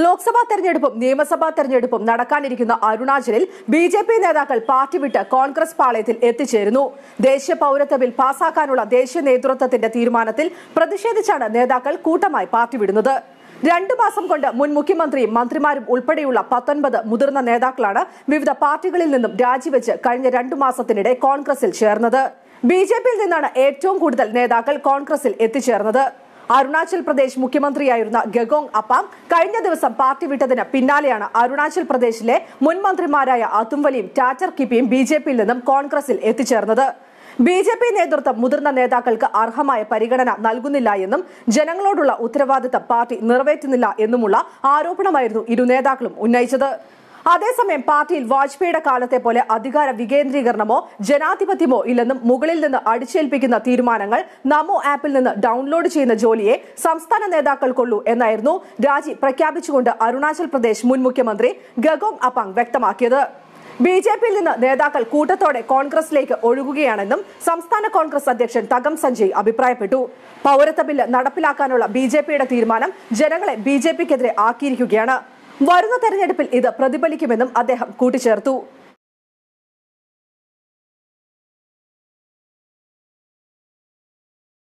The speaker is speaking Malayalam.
ലോക്സഭാ തെരഞ്ഞെടുപ്പും നിയമസഭാ തെരഞ്ഞെടുപ്പും നടക്കാനിരിക്കുന്ന അരുണാചലിൽ ബി ജെ പി നേതാക്കൾ പാർട്ടി വിട്ട് കോൺഗ്രസ് പാളയത്തിൽ എത്തിച്ചേരുന്നു. ദേശീയ പൌരത്വ ബിൽ പാസാക്കാനുള്ള ദേശീയ നേതൃത്വത്തിന്റെ തീരുമാനത്തിൽ പ്രതിഷേധിച്ചാണ് നേതാക്കൾ കൂട്ടമായി പാർട്ടി വിടുന്നത്. രണ്ടു മാസം കൊണ്ട് മുൻ മുഖ്യമന്ത്രിയും മന്ത്രിമാരും ഉൾപ്പെടെയുള്ള പത്തൊൻപത് മുതിർന്ന നേതാക്കളാണ് വിവിധ പാർട്ടികളിൽ നിന്നും രാജിവെച്ച് കഴിഞ്ഞ രണ്ടു മാസത്തിനിടെ കോൺഗ്രസിൽ ചേർന്നത്. ബി ജെ പിയിൽ നിന്നാണ് ഏറ്റവും കൂടുതൽ നേതാക്കൾ കോൺഗ്രസിൽ എത്തിച്ചേർന്നത്. അരുണാചൽ പ്രദേശ് മുഖ്യമന്ത്രിയായിരുന്ന ഗഗോങ് അപ്പാങ് കഴിഞ്ഞ ദിവസം പാർട്ടി വിട്ടതിന് പിന്നാലെയാണ് അരുണാചൽ പ്രദേശിലെ മുൻ മന്ത്രിമാരായ അതുംവലിയും ടാറ്റർ കിപ്പിയും ബി ജെ പിയിൽ നിന്നും കോൺഗ്രസിൽ എത്തിച്ചേർന്നത്. ബി ജെ പി നേതൃത്വം മുതിർന്ന നേതാക്കൾക്ക് അർഹമായ പരിഗണന നൽകുന്നില്ല എന്നും ജനങ്ങളോടുള്ള ഉത്തരവാദിത്തം പാർട്ടി നിറവേറ്റുന്നില്ല എന്നുമുള്ള ആരോപണമായിരുന്നു ഇരു നേതാക്കളും ഉന്നയിച്ചത്. അതേസമയം പാർട്ടിയിൽ വാജ്പേയിയുടെ കാലത്തെ പോലെ അധികാര വികേന്ദ്രീകരണമോ ജനാധിപത്യമോ ഇല്ലെന്നും മുകളിൽ നിന്ന് അടിച്ചേൽപ്പിക്കുന്ന തീരുമാനങ്ങൾ നമോ ആപ്പിൽ നിന്ന് ഡൗൺലോഡ് ചെയ്യുന്ന ജോലിയെ സംസ്ഥാന നേതാക്കൾക്കുള്ളൂ എന്നായിരുന്നു രാജി പ്രഖ്യാപിച്ചുകൊണ്ട് അരുണാചൽ പ്രദേശ് മുൻ മുഖ്യമന്ത്രി ഗഗോങ് അപ്പാങ് വ്യക്തമാക്കിയത്. ബി ജെ പിയിൽ നിന്ന് നേതാക്കൾ കൂട്ടത്തോടെ കോൺഗ്രസിലേക്ക് ഒഴുകുകയാണെന്നും സംസ്ഥാന കോൺഗ്രസ് അധ്യക്ഷൻ തകം സഞ്ജയ് അഭിപ്രായപ്പെട്ടു. പൌരത്വ ബില്ല് നടപ്പിലാക്കാനുള്ള ബി തീരുമാനം ജനങ്ങളെ ബി ആക്കിയിരിക്കുകയാണ്. വരുന്ന തെരഞ്ഞെടുപ്പിൽ ഇത് പ്രതിഫലിക്കുമെന്നും അദ്ദേഹം കൂട്ടിച്ചേർത്തു.